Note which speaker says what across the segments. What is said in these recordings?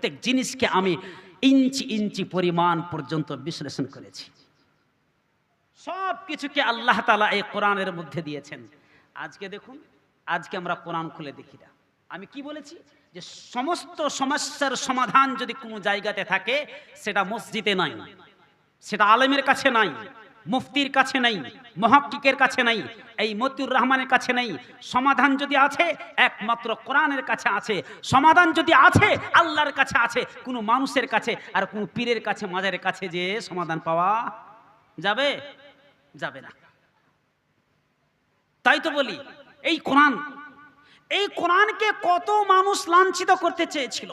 Speaker 1: প্রত্যেক জিনিসকে আমি ইঞ্চি ইঞ্চি পরিমাণ পর্যন্ত বিশ্লেষণ করেছি। সব কিছুকে আল্লাহ তালা এই কোরআনের মধ্যে দিয়েছেন। আজকে দেখুন, আজকে আমরা কোরআন খুলে দেখি না। আমি কি বলেছি? যে সমস্ত সমস্যার সমাধান যদি কোনো জায়গাতে থাকে, সেটা মসজিদে নাই। সেটা আলেমের কাছে নাই। মুফতির কাছে নাই, মহাক্কিকের কাছে নাই, এই মতিউর রহমানের কাছে নেই। সমাধান যদি আছে, একমাত্র কোরআনের কাছে আছে। সমাধান যদি আছে, আল্লাহর কাছে আছে, কোনো মানুষের কাছে, আর কোনো পীরের কাছে, মাজারের কাছে যে সমাধান পাওয়া যাবে? যাবে না। তাই তো বলি, এই কোরআন, এই কোরআনকে কত মানুষ লাঞ্ছিত করতে চেয়েছিল।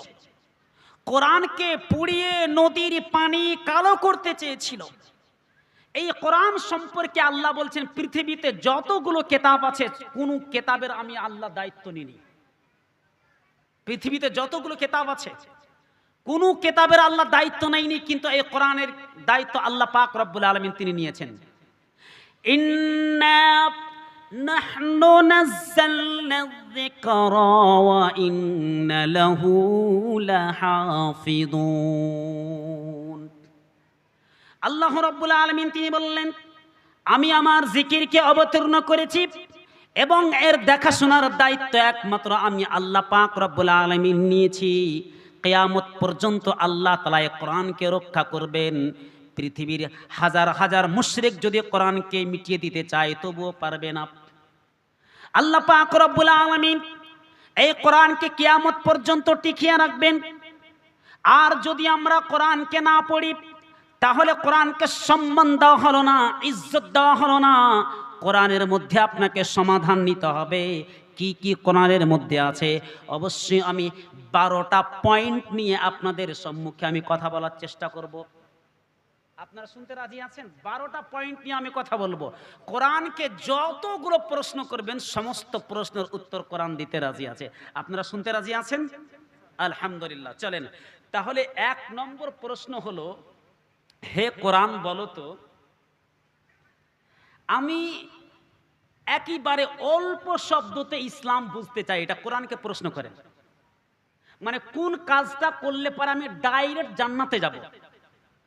Speaker 1: কোরআনকে পুড়িয়ে নদীর পানি কালো করতে চেয়েছিল। এই কোরআন সম্পর্কে আল্লাহ বলছেন পৃথিবীতে যতগুলো কেতাব আছে কোন কেতাবের আমি আল্লাহ দায়িত্ব নিনি পৃথিবীতে যতগুলো কেতাব আছে কোন কেতাবের আল্লাহ দায়িত্ব নেয়নি কিন্তু এই কোরআনের দায়িত্ব আল্লাহ পাক রব্বুল আলমিন তিনি নিয়েছেন ইন্না نحن نزلنا الذكر وإن له لحافظون আল্লাহ রব্বুল আলমিন তিনি বললেন, আমি আমার জিকিরকে অবতীর্ণ করেছি এবং এর দেখাশোনার দায়িত্ব একমাত্র আমি আল্লাহ পাক রব্বুল আলমিন নিয়েছি। কেয়ামত পর্যন্ত আল্লাহ তালায় কোরআনকে রক্ষা করবেন। পৃথিবীর হাজার হাজার মুশরিক যদি কোরআনকে মিটিয়ে দিতে চায়, তবুও পারবে না। আল্লাহ পাক রব্বুল আলামিন এই কোরআনকে কিয়ামত পর্যন্ত টিকিয়ে রাখবেন। আর যদি আমরা কোরআনকে না পড়ি তাহলে কোরআনকে সম্মান দেওয়া হলো না, ইজ্জত দেওয়া হলো না। কোরআনের মধ্যে আপনাকে সমাধান নিতে হবে। কি কি কোরআনের মধ্যে আছে? অবশ্যই আমি বারোটা পয়েন্ট নিয়ে আপনাদের সম্মুখে আমি কথা বলার চেষ্টা করব। আপনারা শুনতে রাজি আছেন? বারোটা পয়েন্ট নিয়ে আমি কথা বলব। কোরআনকে যতগুলো প্রশ্ন করবেন, সমস্ত প্রশ্নের উত্তর কোরআন দিতে রাজি আছে। আপনারা শুনতে রাজি আছেন? আলহামদুলিল্লাহ, চলেন। তাহলে এক নম্বর প্রশ্ন হলো হে কোরআন বলো তো, আমি একেবারে অল্প শব্দতে ইসলাম বুঝতে চাই, এটা কোরআনকে প্রশ্ন করেন মানে কোন কাজটা করলে পরে আমি ডাইরেক্ট জান্নাতে যাব?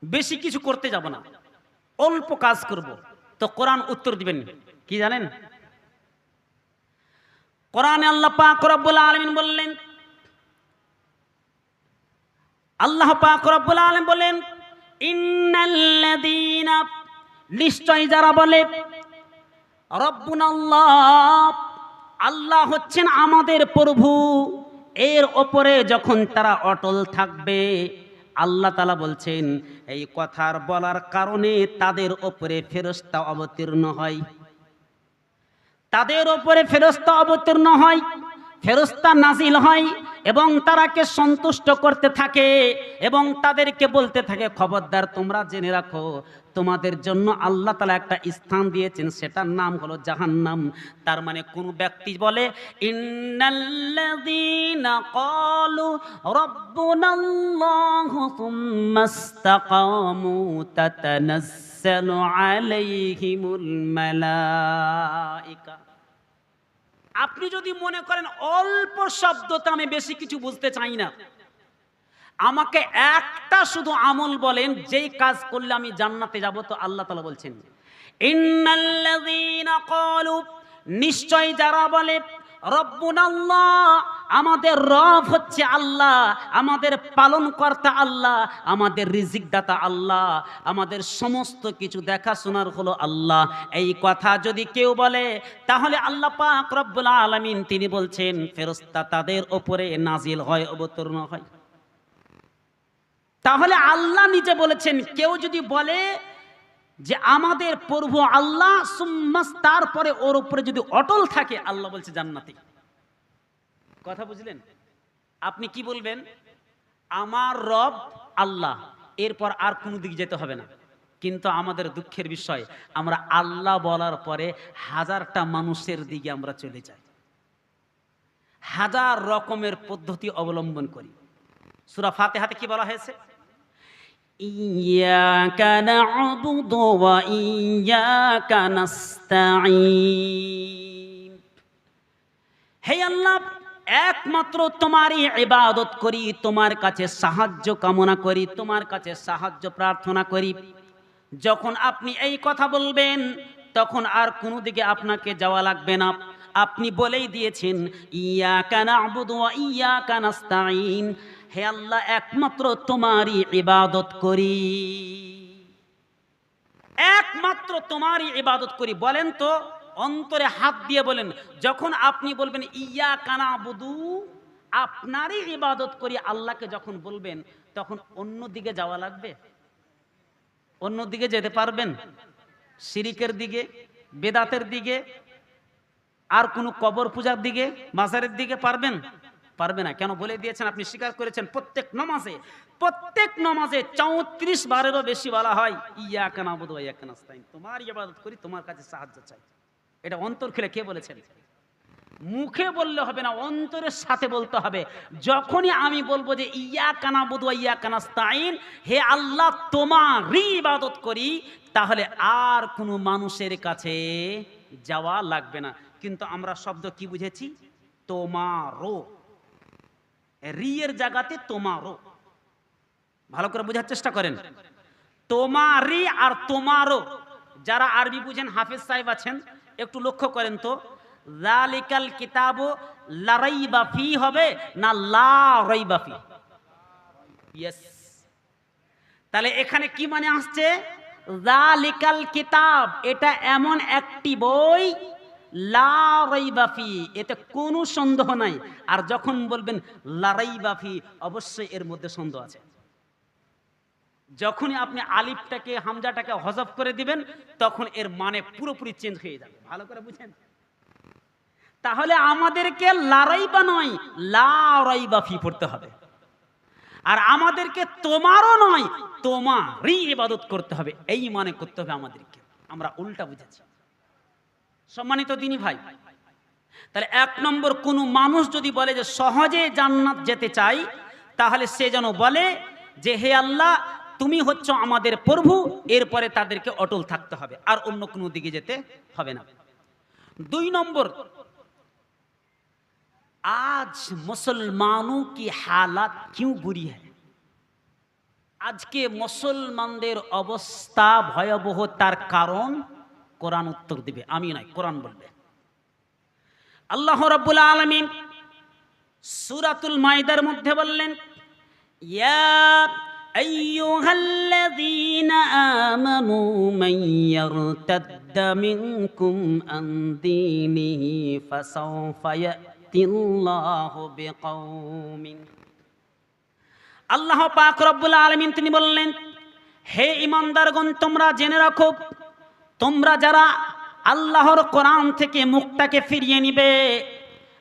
Speaker 1: বেশি কিছু করতে যাব না। অল্প কাজ করব। তো কোরআন উত্তর দিবেন কি জানেন? কোরআনে আল্লাহ পাক রব্বুল আলামিন বললেন, আল্লাহ পাক রব্বুল আলামিন বলেন নিশ্চয় যারা বলে আল্লাহ হচ্ছেন আমাদের প্রভু। এর ওপরে যখন তারা অটল থাকবে, আল্লাহ তালা বলছেন, এই কথার বলার কারণে তাদের ওপরে ফেরস্তা অবতীর্ণ হয়। তাদের ওপরে ফেরস্তা অবতীর্ণ হয়। ফেরস্তা নাজিল হয় এবং তারাকে সন্তুষ্ট করতে থাকে এবং তাদেরকে বলতে থাকে, খবরদার, তোমরা জেনে রাখো, তোমাদের জন্য আল্লাহ তালা একটা স্থান দিয়েছেন, সেটার নাম হলো জাহান্নাম। তার মানে কোন ব্যক্তি বলে, ইন্নাল্লাযীনা আপনি যদি মনে করেন অল্প শব্দতে আমি বেশি কিছু বুঝতে চাই না, আমাকে একটা শুধু আমল বলেন, যেই কাজ করলে আমি জান্নাতে যাব তো আল্লাহ তালা বলছেন নিশ্চয় যারা বলে আমাদের রব হচ্ছে আল্লাহ, আমাদের পালন কর্তা আল্লাহ, আমাদের রিজিক দাতা আল্লাহ, আমাদের সমস্ত কিছু দেখাশোনার হলো আল্লাহ। এই কথা যদি কেউ বলে, তাহলে আল্লাহ পাক রব্বুল আলামিন তিনি বলছেন ফেরস্তা তাদের ওপরে নাজিল হয়, অবতীর্ণ হয়। তাহলে আল্লাহ নিজে বলেছেন, কেউ যদি বলে যে আমাদের প্রভু আল্লাহ, সুম্মাস, তারপরে ওর উপরে যদি অটল থাকে, আল্লাহ বলছে জান্নাতি। কথা বুঝলেন? আপনি কি বলবেন? আমার রব আল্লাহ, এরপর আর কোনো দিক যেতে হবে না। কিন্তু আমাদের দুঃখের বিষয়, আমরা আল্লাহ বলার পরে হাজারটা মানুষের দিকে আমরা চলে যাই। হাজার রকমের পদ্ধতি অবলম্বন করি। সুরা ফাতে হাতে কি বলা হয়েছে? إياك نعبد وإياك نستعين হে আল্লাহ একমাত্র তোমারই ইবাদত করি তোমার কাছে সাহায্য কামনা করি তোমার কাছে সাহায্য প্রার্থনা করি যখন আপনি এই কথা বলবেন তখন আর কোনো দিকে আপনাকে যাওয়া লাগবে না আপনি বলেই দিয়েছেন ইয়া কানা আবুদু ইয়া কানাস্তাইন হে আল্লাহ, একমাত্র তোমারই ইবাদত করি। একমাত্র তোমারই ইবাদত করি, বলেন তো, অন্তরে হাত দিয়ে বলেন। যখন আপনি বলবেন, ইয়া কানা বুদু আপনারই ইবাদত করি, আল্লাহকে যখন বলবেন, তখন অন্য দিকে যাওয়া লাগবে? অন্য দিকে যেতে পারবেন? শিরিকের দিকে, বেদাতের দিকে, আর কোনো কবর পূজার দিকে, মাজারের দিকে পারবেন? পারবে না। কেন বলে দিয়েছেন? আপনি স্বীকার করেছেন প্রত্যেক নমাজে প্রত্যেক নমাজে চৌত্রিশ বারেরও বেশি বলা হয় ইয়া কানা বুধ ইয়া কানাস্তাইন তোমার ইবাদত করি, তোমার কাছে সাহায্য চাই। এটা অন্তর খুলে কে বলেছেন? মুখে বললে হবে না, অন্তরের সাথে বলতে হবে। যখনই আমি বলব যে ইয়া কানা বুধ ইয়া কানাস্তাইন হে আল্লাহ, তোমারই ইবাদত করি, তাহলে আর কোনো মানুষের কাছে যাওয়া লাগবে না। কিন্তু আমরা শব্দ কি বুঝেছি? তোমারও। রিয়ের জায়গাতে তোমারও। ভালো করে বোঝার চেষ্টা করেন। তোমারই আর তোমারও। যারা আরবি বুঝেন, হাফিজ সাহেব আছেন, একটু লক্ষ্য করেন তো। জালিকাল কিতাবু লারাইবা ফি হবে না লা রাইবা ফি? ইয়েস তাহলে এখানে কি মানে আসছে? জালিকাল কিতাব, এটা এমন একটি বই লা রাইবা ফি, এতে কোনো সন্দেহ নাই। আর যখন বলবেন লারাইবা ফি, অবশ্যই এর মধ্যে সন্দেহ আছে। যখনই আপনি আলিফটাকে, হামজাটাকে হজফ করে দিবেন, তখন এর মানে পুরোপুরি চেঞ্জ হয়ে যাবে। ভালো করে বুঝেন? তাহলে আমাদেরকে লারাইবা নয় লারাইবা ফি পড়তে হবে। আর আমাদেরকে তোমারও নয়, তোমারই ইবাদত করতে হবে। এই মানে করতে হবে আমাদেরকে। আমরা উল্টা বুঝেছি। সম্মানিত দিনী ভাই তাহলে এক নম্বর কোনো মানুষ যদি বলে যে সহজে জান্নাত যেতে চাই তাহলে সে যেন বলে যে হে আল্লাহ তুমি হচ্ছ আমাদের প্রভু এরপরে তাদেরকে অটল থাকতে হবে আর অন্য কোনো দিকে যেতে হবে না দুই নম্বর आज मुसलमानों की हालत क्यों बुरी है আজকে মুসলমানদের অবস্থা ভয়াবহ তার কারণ কোরআন উত্তর দিবে। আমি নাই, কোরআন বলবে। আল্লাহ রাব্বুল আলমিন সূরাতুল মাইদার মধ্যে বললেন, ইয়া আইয়ুহাল্লাযীনা আমানু মান ইয়ারতাদ্দা মিনকুম আন দীনিহি ফাসাওফা ইয়াতিল্লাহু বিকাউমিন আল্লাহ পাক রব্বুল আলামিন তিনি বললেন, হে ইমানদারগণ তোমরা জেনে রাখো তোমরা যারা আল্লাহর কোরআন থেকে মুখটাকে ফিরিয়ে নিবে,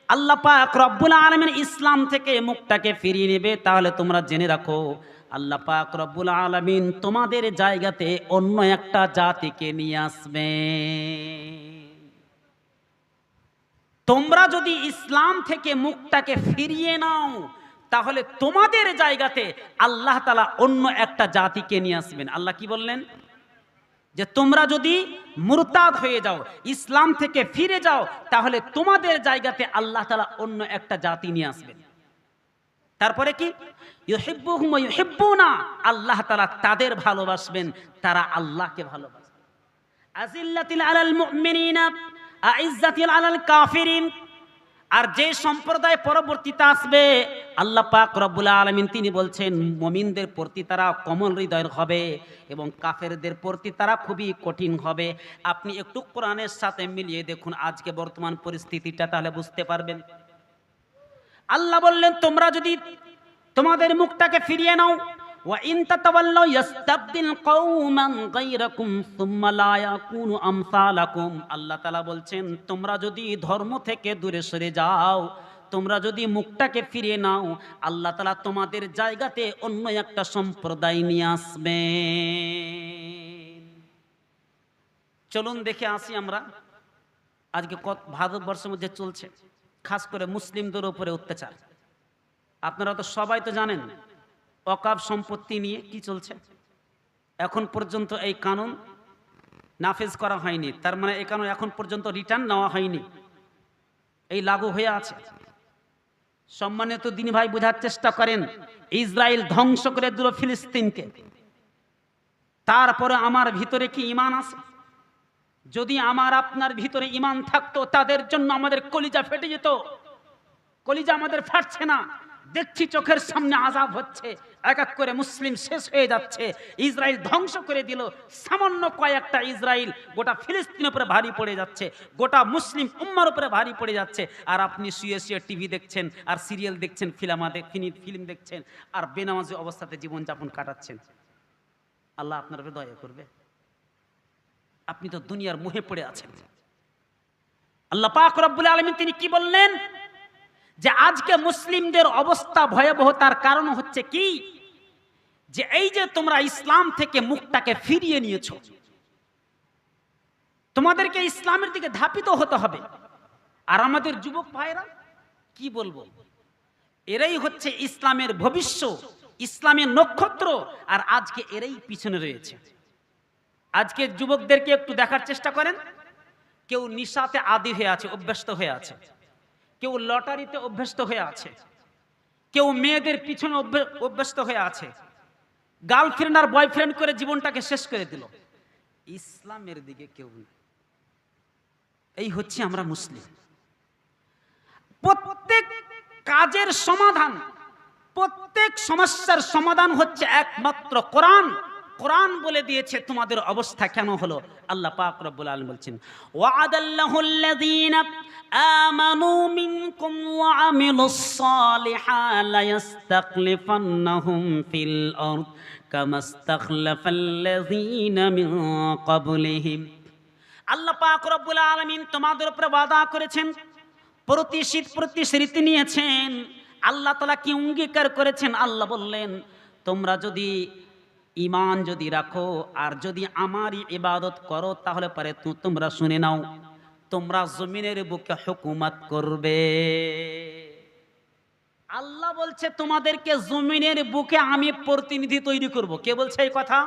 Speaker 1: আল্লাহ পাক রব্বুল আলমিন ইসলাম থেকে মুখটাকে ফিরিয়ে নেবে, তাহলে তোমরা জেনে রাখো, আল্লাহ পাক রব্বুল আলমিন তোমাদের জায়গাতে অন্য একটা জাতিকে নিয়ে আসবে। তোমরা যদি ইসলাম থেকে মুখটাকে ফিরিয়ে নাও, তাহলে তোমাদের জায়গাতে আল্লাহ তালা অন্য একটা জাতিকে নিয়ে আসবেন। আল্লাহ কি বললেন? যে তোমরা যদি মুরতাদ হয়ে যাও, ইসলাম থেকে ফিরে যাও, তাহলে তোমাদের জায়গাতে আল্লাহ তালা অন্য একটা জাতি নিয়ে আসবেন। তারপরে কি? ইউহিব্বুনা। আল্লাহ তালা তাদের ভালোবাসবেন, তারা আল্লাহকে ভালোবাসবেন আজিল্লাতিল আলাল মুমিনিনা, আইজ্জাতিল আলাল কাফিরিন। আর যে সম্প্রদায় পরবর্তীতে আসবে, আল্লাহ পাক রব্বুল আলমিন তিনি বলছেন, মমিনদের প্রতি তারা কমল হৃদয়ের হবে এবং কাফেরদের প্রতি তারা খুবই কঠিন হবে। আপনি একটু কোরআনের সাথে মিলিয়ে দেখুন, আজকে বর্তমান পরিস্থিতিটা তাহলে বুঝতে পারবেন। আল্লাহ বললেন, তোমরা যদি তোমাদের মুখটাকে ফিরিয়ে নাও وإن تتولوا يستبدل قوما غيركم ثم لا يكونوا أمثالكم আল্লাহ তাআলা বলছেন তোমরা যদি ধর্ম থেকে দূরে সরে যাও তোমরা যদি মুখটাকে ফিরিয়ে নাও আল্লাহ তাআলা তোমাদের জায়গাতে অন্য একটা সম্প্রদায় নিয়ে আসবে চলুন দেখে আসি আমরা আজকে কত ভারতবর্ষের মধ্যে চলছে খাস করে মুসলিমদের উপরে অত্যাচার আপনারা তো সবাই তো জানেন অকাব সম্পত্তি নিয়ে কি চলছে? এখন পর্যন্ত এই কানুন নাফেজ করা হয়নি। তার মানে এই কানুন এখন পর্যন্ত রিটার্ন নেওয়া হয়নি। এই লাগু হয়ে আছে। সম্মানিত দিন ভাই বোঝার চেষ্টা করেন, ইসরায়েল ধ্বংস করে দিল ফিলিস্তিনকে। তারপরে আমার ভিতরে কি ইমান আছে? যদি আমার আপনার ভিতরে ইমান থাকতো, তাদের জন্য আমাদের কলিজা ফেটে যেত। কলিজা আমাদের ফাটছে না। দেখছি চোখের সামনে আজাব হচ্ছে। এক এক করে মুসলিম শেষ হয়ে যাচ্ছে। ইসরায়েল ধ্বংস করে দিল। সামান্য কয়েকটা ইসরায়েল গোটা ফিলিস্তিনের উপরে ভারী পড়ে যাচ্ছে। গোটা মুসলিম উম্মার উপরে ভারী পড়ে যাচ্ছে। আর আপনি শুয়ে শুয়ে টিভি দেখছেন, আর সিরিয়াল দেখছেন, ফিল্মা ফিল্ম দেখছেন, আর বেনামাজি অবস্থাতে জীবনযাপন কাটাচ্ছেন। আল্লাহ আপনার উপরে দয়া করবে। আপনি তো দুনিয়ার মুহে পড়ে আছেন। আল্লাহ পাক রব্বুল আলমিন তিনি কি বললেন? যে আজকে মুসলিমদের অবস্থা ভয়াবহতার কারণ হচ্ছে কি? যে এই যে তোমরা ইসলাম থেকে মুখটাকে ফিরিয়ে নিয়েছ, তোমাদেরকে ইসলামের দিকে ধাপিত হতে হবে। আর আমাদের যুবক ভাইরা কি বলব? এরাই হচ্ছে ইসলামের ভবিষ্য, ইসলামের নক্ষত্র, আর আজকে এরাই পিছনে রয়েছে। আজকে যুবকদেরকে একটু দেখার চেষ্টা করেন। কেউ নিশাতে আদি হয়ে আছে, অভ্যস্ত হয়ে আছে। কেউ লটারিতে অভ্যস্ত হয়ে আছে, কেউ মেয়েদের পিছনে অভ্যস্ত হয়ে আছে। গার্লফ্রেন্ড আর বয়ফ্রেন্ড করে জীবনটাকে শেষ করে দিল। ইসলামের দিকে কেউ নেই। এই হচ্ছে আমরা মুসলিম। প্রত্যেক কাজের সমাধান, প্রত্যেক সমস্যার সমাধান হচ্ছে একমাত্র কোরআন। কোরআন বলে দিয়েছে, তোমাদের অবস্থা কেন হলো? আল্লাহ পাক রব্বুল আলামিন বলছেন ওয়াদাল্লাহুল্লাযীনা আমানু মিনকুম ওয়া আমিলুস সালিহাত লা ইস্তাখলিফান্নাহুম ফিল আরদ কামা ইস্তাখলাফাল্লাযীনা মিন ক্বাবলিহিম। আল্লাহ পাক রব্বুল তোমাদের উপরে করেছেন, প্রতিশীত প্রতিশ্রুতি নিয়েছেন, আল্লাহ তালা কি অঙ্গীকার করেছেন? আল্লাহ বললেন, তোমরা যদি ইমান যদি রাখো, আর যদি আমারই ইবাদত করো, তাহলে পারে তোমরা শুনে নাও, তোমরা জমিনের বুকে হুকুমাত করবে। আল্লাহ বলছে, তোমাদেরকে জমিনের বুকে আমি প্রতিনিধি তৈরি করব। কে বলছে এই কথা?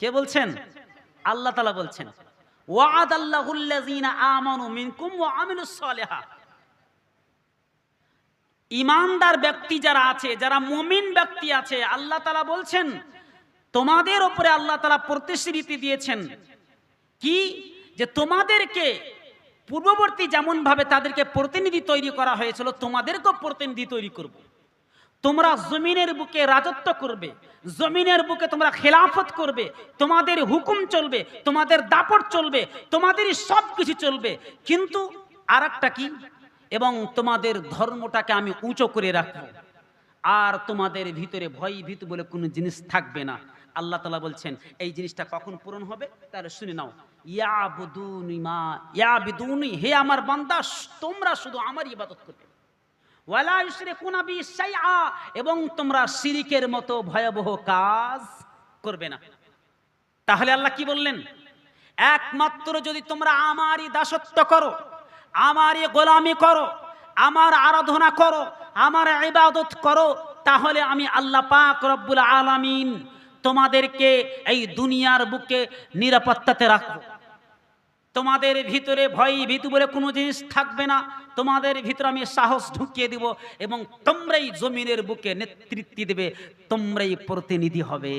Speaker 1: কে বলছেন? আল্লাহ তালা বলছেন ইমানদার ব্যক্তি যারা আছে, যারা মুমিন ব্যক্তি আছে, আল্লাহ তালা বলছেন তোমাদের উপরে আল্লাহ তালা প্রতিশ্রুতি দিয়েছেন। কি? যে তোমাদেরকে পূর্ববর্তী যেমন ভাবে তাদেরকে প্রতিনিধি তৈরি করা হয়েছিল, তোমাদেরকেও প্রতিনিধি তৈরি করব। তোমরা জমিনের বুকে রাজত্ব করবে, জমিনের বুকে তোমরা খেলাফত করবে, তোমাদের হুকুম চলবে, তোমাদের দাপট চলবে, তোমাদেরই সব কিছু চলবে। কিন্তু আর কি? এবং তোমাদের ধর্মটাকে আমি উঁচু করে রাখব। আর তোমাদের ভিতরে ভয় ভীত বলে কোনো জিনিস থাকবে না। আল্লাহ তালা বলছেন, এই জিনিসটা কখন পূরণ হবে? তাহলে শুনে নাও, ইয়াবিদুনি হে আমার বান্দা, তোমরা শুধু আমার ইবাদত করবে। এবং তোমরা শিরিকের মতো ভয়াবহ কাজ করবে না। তাহলে আল্লাহ কি বললেন? একমাত্র যদি তোমরা আমারই দাসত্ব করো, আমারই গোলামি করো, আমার আরাধনা করো, আমার ইবাদত করো, তাহলে আমি আল্লাহ পাক রব্বুল আলামিন তোমাদেরকে এই দুনিয়ার বুকে নিরাপত্তাতে রাখব। তোমাদের ভিতরে ভয় ভীতু বলে কোনো জিনিস থাকবে না। তোমাদের ভিতরে আমি সাহস ঢুকিয়ে দিব এবং তোমরাই জমিনের বুকে নেতৃত্ব দেবে, তোমরাই প্রতিনিধি হবে।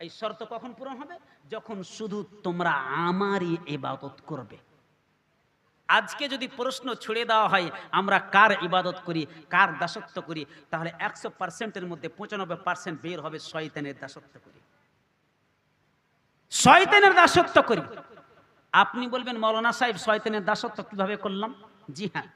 Speaker 1: এই শর্ত কখন পূরণ হবে? যখন শুধু তোমরা আমারই ইবাদত করবে। আজকে যদি প্রশ্ন ছুড়ে দেওয়া হয়, আমরা কার ইবাদত করি, কার দাসত্ব করি, তাহলে একশো পার্সেন্টের মধ্যে পঁচানব্বই পার্সেন্ট বের হবে শয়তানের দাসত্ব করি। শয়তানের দাসত্ব করি। আপনি বলবেন, মৌলানা সাহেব, শয়তানের দাসত্ব কীভাবে করলাম? জি হ্যাঁ।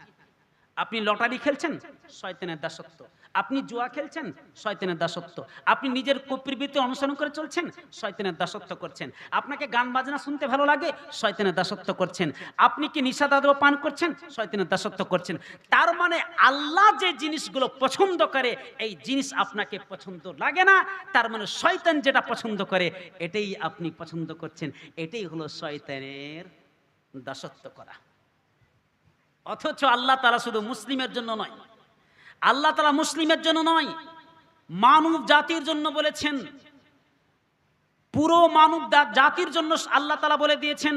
Speaker 1: আপনি লটারি খেলছেন? শয়তানের দাসত্ব। আপনি জুয়া খেলছেন? শয়তানের দাসত্ব। আপনি নিজের প্রবৃত্তি অনুসরণ করে চলছেন? শয়তানের দাসত্ব করছেন। আপনাকে গান বাজনা শুনতে ভালো লাগে? শয়তানের দাসত্ব করছেন। আপনি কি নিষাদাদ্রব পান করছেন? শয়তানের দাসত্ব করছেন। তার মানে আল্লাহ যে জিনিসগুলো পছন্দ করে, এই জিনিস আপনাকে পছন্দ লাগে না। তার মানে শয়তান যেটা পছন্দ করে, এটাই আপনি পছন্দ করছেন। এটাই হলো শয়তানের দাসত্ব করা। অথচ আল্লাহ তারা শুধু মুসলিমের জন্য নয় আল্লাহ তালা মুসলিমের জন্য নয়, মানব জাতির জন্য বলেছেন। পুরো মানব জাতির জন্য আল্লাহ তালা বলে দিয়েছেন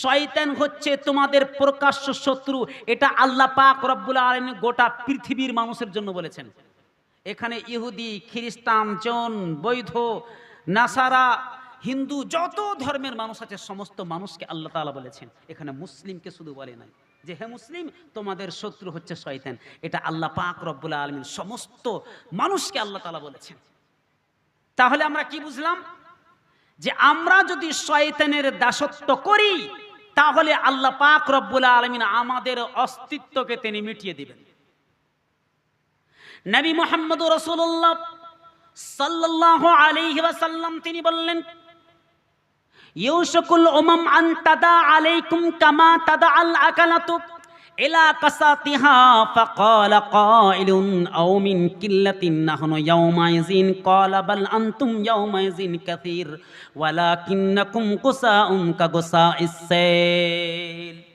Speaker 1: শায়তানা হচ্ছে তোমাদের প্রকাশ্য শত্রু। এটা আল্লাহ পাক রব্বুল আলামিন গোটা পৃথিবীর মানুষের জন্য বলেছেন। এখানে ইহুদি, খ্রিস্টান, জন, বৈধ, নাসারা হিন্দু যত ধর্মের মানুষ আছে, সমস্ত মানুষকে আল্লাহ তালা বলেছেন, এখানে মুসলিমকে শুধু বলে নাই। যে হে মুসলিম, তোমাদের শত্রু হচ্ছে শয়তান। এটা আল্লাহ পাক রব্বুল আলামিন সমস্ত মানুষকে আল্লাহ তাআলা বলেছেন। তাহলে আমরা কি বুঝলাম? যে আমরা যদি শয়তানের দাসত্ব করি, তাহলে আল্লাহ পাক রব্বুল আলমিন আমাদের অস্তিত্বকে তিনি মিটিয়ে দিবেন। নবী মোহাম্মদ রসুল্লাহ সাল্লাহ আলাইহি ওয়াসাল্লাম তিনি বললেন ইউসুকুল উমাম আন তাদা আলাইকুম কামা তাদা আল আকালাতু ইলা কাসাতিহা ফাকাল কাইলুন আও মিন কিল্লাতিন নাহনু ইয়াউমাইযিন ক্বালা বাল আনতুম ইয়াউমাইযিন কাসীর ওয়ালাকিন্নাকুম কুসাউন কাগুসাইস সাইল।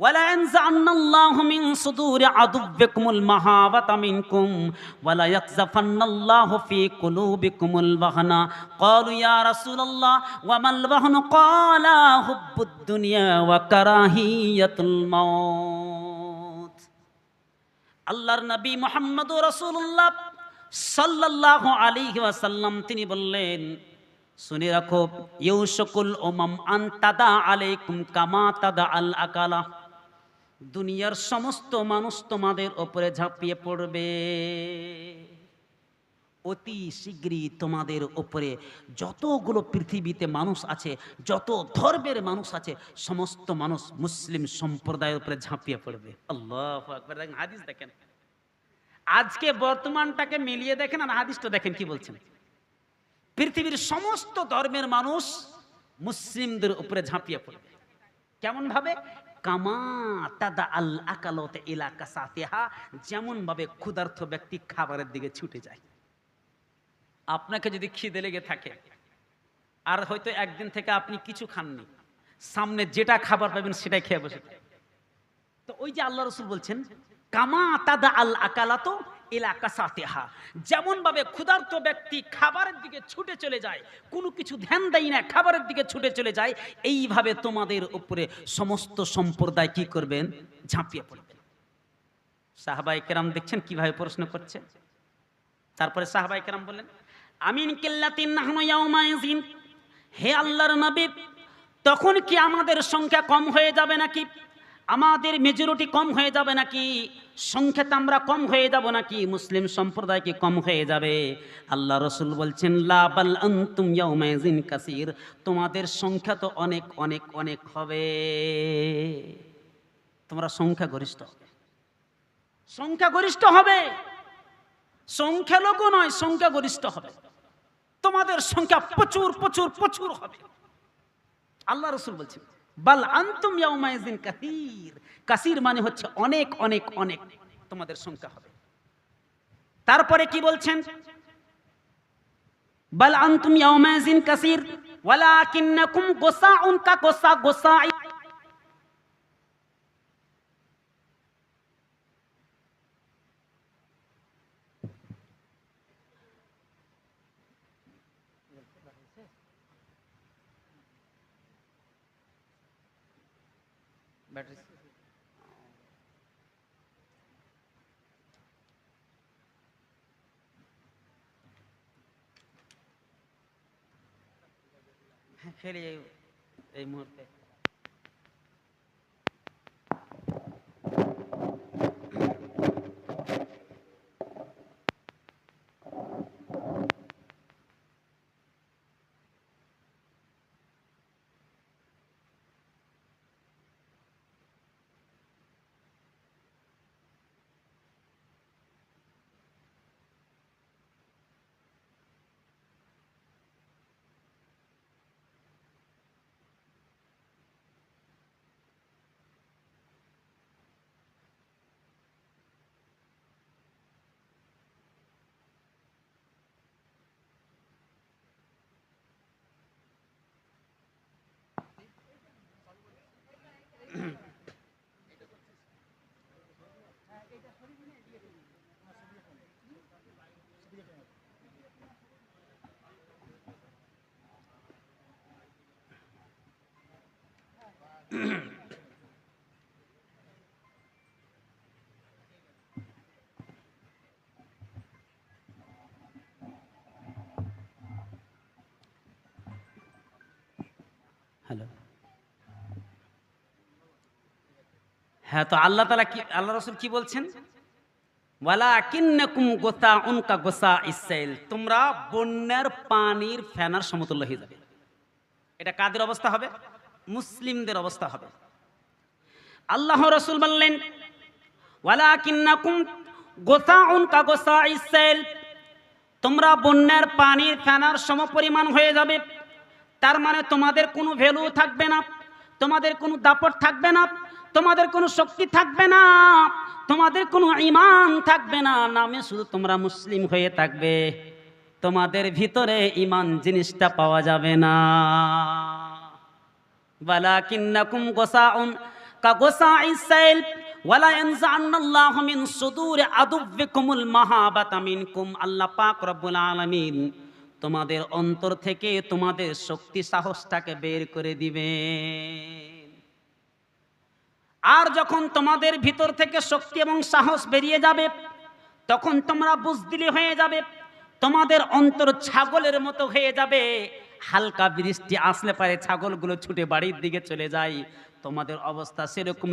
Speaker 1: ولا ينزعن الله من صدور عدوكم المهابة منكم ولا يقذفن الله في قلوبكم الوهن قالوا يا رسول الله وما الوهن قال حب الدنيا وكراهية الموت আল্লাহর নবী মোহাম্মদ রসুল্লাহ সাল্লাহ আলী ওয়াসাল্লাম তিনি বললেন শুনে রাখো ইউশকুল ওমাম আন তাদা আলাইকুম কামা তাদা আল আকালা দুনিয়ার সমস্ত মানুষ তোমাদের ওপরে ঝাঁপিয়ে পড়বে। অতি শীঘ্রই তোমাদের ওপরে যতগুলো পৃথিবীতে মানুষ আছে, যত ধর্মের মানুষ আছে, সমস্ত মানুষ মুসলিম সম্প্রদায়ের উপরে ঝাঁপিয়ে পড়বে। আল্লাহ হাদিস দেখেন। আজকে বর্তমানটাকে মিলিয়ে দেখেন আর হাদিসটা দেখেন কি বলছেন। পৃথিবীর সমস্ত ধর্মের মানুষ মুসলিমদের উপরে ঝাঁপিয়ে পড়বে। কেমন ভাবে কামা তাদা আল আকালত এলাকা সাতেহা যেমন ভাবে ক্ষুধার্থ ব্যক্তি খাবারের দিকে ছুটে যায়। আপনাকে যদি খিদে লেগে থাকে, আর হয়তো একদিন থেকে আপনি কিছু খাননি, সামনে যেটা খাবার পাবেন সেটাই খেয়ে বসে তো ওই যে আল্লাহ রসুল বলছেন, কামা তাদা আল আকালাতো এলাকা সাতেহা যেমন ভাবে ক্ষুধার্ত ব্যক্তি খাবারের দিকে ছুটে চলে যায়, কোনো কিছু ধ্যান দেয় না, খাবারের দিকে ছুটে চলে যায়, এইভাবে তোমাদের উপরে সমস্ত সম্প্রদায় কি করবেন? ঝাঁপিয়ে পড়বেন। সাহাবাই কেরাম দেখছেন কীভাবে প্রশ্ন করছে? তারপরে সাহাবাই কেরাম বললেন, আমিন কিল্লাতিন নাহনু ইয়াউমাইজিন হে আল্লাহর নবী, তখন কি আমাদের সংখ্যা কম হয়ে যাবে নাকি? আমাদের মেজরিটি কম হয়ে যাবে নাকি? সংখ্যাতে আমরা কম হয়ে যাব নাকি? মুসলিম সম্প্রদায় কি কম হয়ে যাবে? আল্লাহ রসুল বলছেন, লা বাল আনতুম ইয়াউমাইজিন কাসির। তোমাদের সংখ্যা তো অনেক অনেক অনেক হবে। তোমরা সংখ্যা গরিষ্ঠ হবে। সংখ্যা গরিষ্ঠ হবে। সংখ্যালঘু নয় সংখ্যা গরিষ্ঠ হবে। তোমাদের সংখ্যা প্রচুর প্রচুর প্রচুর হবে। আল্লাহ রসুল বলছেন বাল আন্তুম ইয়াউমাইজিন কাসির। কাসির মানে হচ্ছে অনেক অনেক অনেক। তোমাদের সংখ্যা হবে। তারপরে কি বলছেন? বাল আন্তুম ইয়াউমাইজিন কাসির। ওয়ালাকিন্নাকুম গোসাউন কা গোসা, গোসাই ফেলে এই এই মুহূর্তে। হ্যালো। হ্যাঁ তো আল্লাহ তালা কি, আল্লাহ রসুল কি বলছেন? ওয়ালা কিন্নাকুম গোসা উনকা ইসাইল তোমরা বন্যার পানির ফেনার সমতুল্য হয়ে যাবে। এটা কাদের অবস্থা হবে? মুসলিমদের অবস্থা হবে। আল্লাহ রসুল বললেন ওয়ালা কিন্নাকুম গোসা উনকা ইসাইল তোমরা বন্যার পানির ফ্যানার সমপরিমাণ হয়ে যাবে। তার মানে তোমাদের কোনো ভ্যালু থাকবে না, তোমাদের কোনো দাপট থাকবে না, তোমাদের কোনো শক্তি থাকবে না, তোমাদের কোনো ইমান থাকবে না, নামে শুধু তোমরা মুসলিম হয়ে থাকবে, তোমাদের ভিতরে ইমান জিনিসটা পাওয়া যাবে না। ওয়ালাকিন্নাকুম গোসাউন কা গোসাইস সাইল, ওয়ালা মিনকুম, আল্লাহ পাক রব্বুল আলামিন তোমাদের অন্তর থেকে তোমাদের শক্তি সাহসটাকে বের করে দিবেন আর যখন তোমাদের ভিতর থেকে শক্তি এবং সাহস বেরিয়ে যাবে, তখন তোমরা বুঝদিলি হয়ে যাবে, তোমাদের অন্তর ছাগলের মতো হয়ে যাবে। হালকা বৃষ্টি আসলে পারে ছাগলগুলো ছুটে বাড়ির দিকে চলে যায়। তোমাদের অবস্থা সেরকম